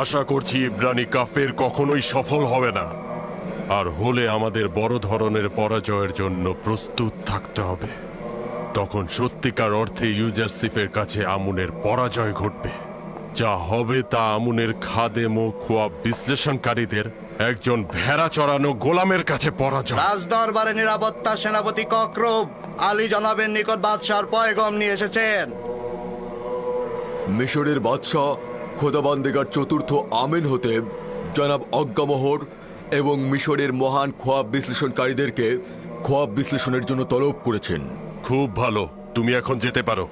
আশা করছি ইব্রানি কাফের কখনোই সফল হবে না। আর হলে আমাদের বড় ধরনের পরাজয়ের জন্য প্রস্তুত থাকতে হবে। তখন সত্যিকার অর্থে ইউজারসিফের কাছে আমুনের পরাজয় ঘটবে। যা হবে তা আমুনের খাদেম ও খোয়া বিশ্লেষণকারীদের একজন ভেড়া চড়ানো গোলামের কাছে পরাজয়। রাজদরবারে নিরাপত্তা সেনাপতি কক্রব আলী জনাবের নিকট বাদশার পয়গম নিয়ে এসেছেন। মিশরের বাদশাহ খোদাবান্দিগার চতুর্থ আমিন হতে জনাব অজ্ঞামোহর এবং মিশরের মহান খোয়াব বিশ্লেষণকারীদেরকে খোয়াব বিশ্লেষণের জন্য তলব করেছেন। খুব ভালো, তুমি এখন যেতে পারো।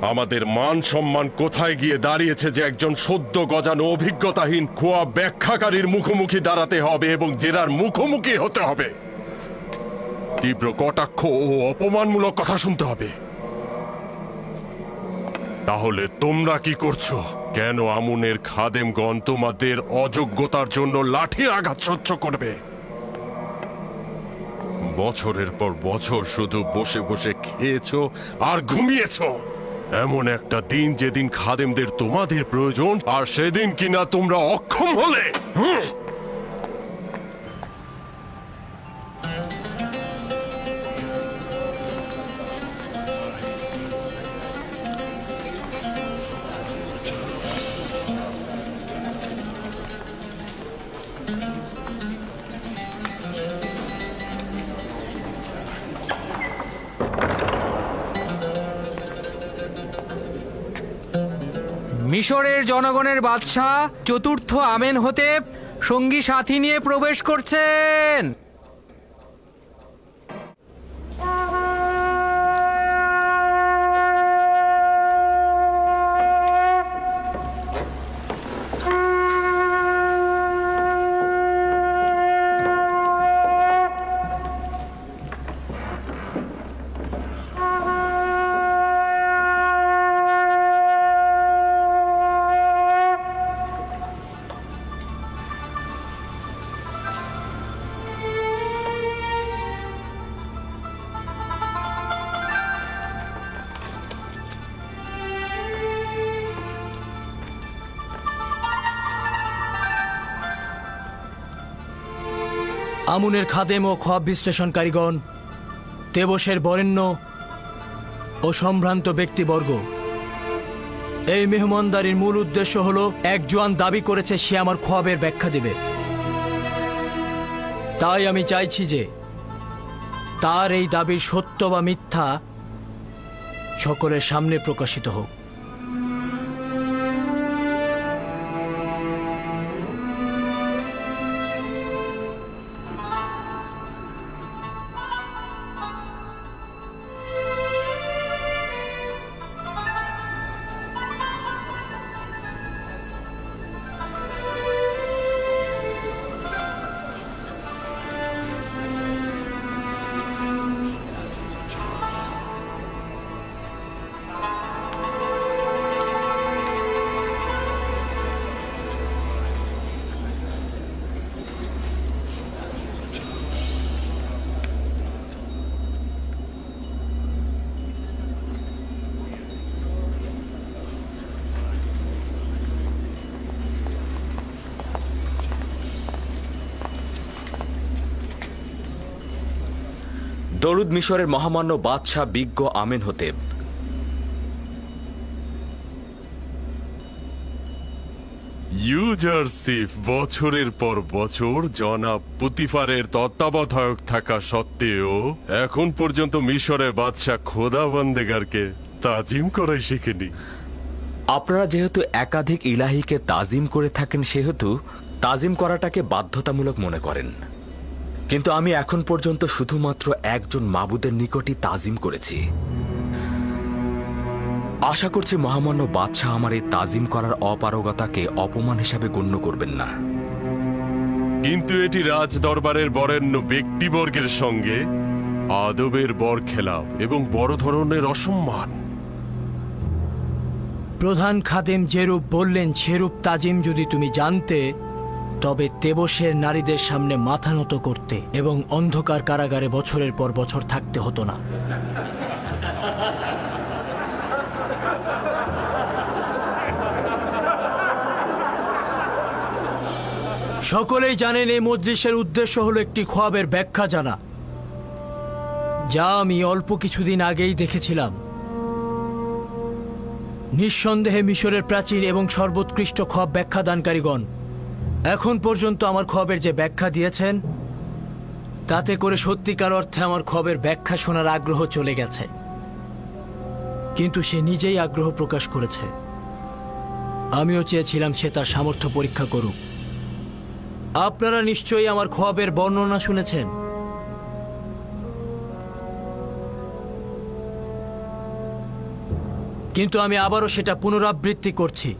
আমাদের মান সম্মান কোথায় গিয়ে দাঁড়িয়েছে যে একজন সদ্য গজানো অভিজ্ঞতাহীন খোয়া ব্যাখ্যাকারীর মুখোমুখি দাঁড়াতে হবে এবং জেরার মুখোমুখি হতে হবে? তীব্র কটাক্ষ ও অপমানমূলক কথা শুনতে হবে। তাহলে তোমরা কি করছ? কেন আমুনের খাদেমগণ তোমাদের অযোগ্যতার জন্য লাঠির আঘাত সহ্য করবে? বছরের পর বছর শুধু বসে বসে খেয়েছ আর ঘুমিয়েছ। এমন একটা দিন যেদিন খাদেমদের তোমাদের প্রয়োজন আর সেদিন কিনা তোমরা অক্ষম হলে। হুম। মিশরের জনগণের বাদশাহ চতুর্থ আমেন হতে সঙ্গী সাথী নিয়ে প্রবেশ করছেন। আমুনের খাদেম ও খোয়াব বিশ্লেষণকারীগণ তেবসের বরেণ্য ও সম্ভ্রান্ত ব্যক্তিবর্গ। এই মেহমানদারির মূল উদ্দেশ্য হল, এক জোয়ান দাবি করেছে সে আমার খোয়াবের ব্যাখ্যা দেবে। তাই আমি চাইছি যে, তার এই দাবির সত্য বা মিথ্যা সকলের সামনে প্রকাশিত হোক। দরুদ মিশরের মহামান্য বাদশাহ বিজ্ঞ আমেন হতেব। ইউজারসিফ বছরের পর বছর জনাব পুতিফারের তত্ত্বাবধায়ক থাকা সত্ত্বেও এখন পর্যন্ত মিশরে বাদশাহ খোদা বন্দেগারকে তাজিম করাই শিখেনি। আপনারা যেহেতু একাধিক ইলাহিকে তাজিম করে থাকেন সেহেতু তাজিম করাটাকে বাধ্যতামূলক মনে করেন। কিন্তু আমি এখন পর্যন্ত শুধুমাত্র একজন মাবুদের নিকটই তাজিম করেছি। আশা করছি মহামান্য বাদশাহ আমার এই তাজিম করার অপারগতাকে অপমান হিসাবে গণ্য করবেন না। কিন্তু এটি রাজ দরবারের বরেণ্য ব্যক্তিবর্গের সঙ্গে আদবের বর খেলাপ এবং বড় ধরনের অসম্মান। প্রধান খাদেম যেরূপ বললেন সেরূপ তাজিম যদি তুমি জানতে তবে তেবসের নারীদের সামনে মাথা নত করতে এবং অন্ধকার কারাগারে বছরের পর বছর থাকতে হতো না। সকলেই জানেন এই মজলিসের উদ্দেশ্য হলো একটি খোয়াবের ব্যাখ্যা জানা। যা আমি অল্প কিছুদিন আগেই দেখেছিলাম। নিঃসন্দেহে মিশরের প্রাচীন এবং সর্বোৎকৃষ্ট খব ব্যাখ্যা দানকারীগণ এখন পর্যন্ত আমার খবের যে ব্যাখ্যা দিয়েছেন, তাতে করে সত্যিকার অর্থে আমার খবের ব্যাখ্যা শোনার আগ্রহ চলে গেছে। কিন্তু সে নিজেই আগ্রহ প্রকাশ করেছে। আমিও চেয়েছিলাম সে তার সামর্থ্য পরীক্ষা করুক। আপনারা নিশ্চয়ই আমার খোয়াবের বর্ণনা শুনেছেন। কিন্তু আমি আবারও সেটা পুনরাবৃত্তি করছি।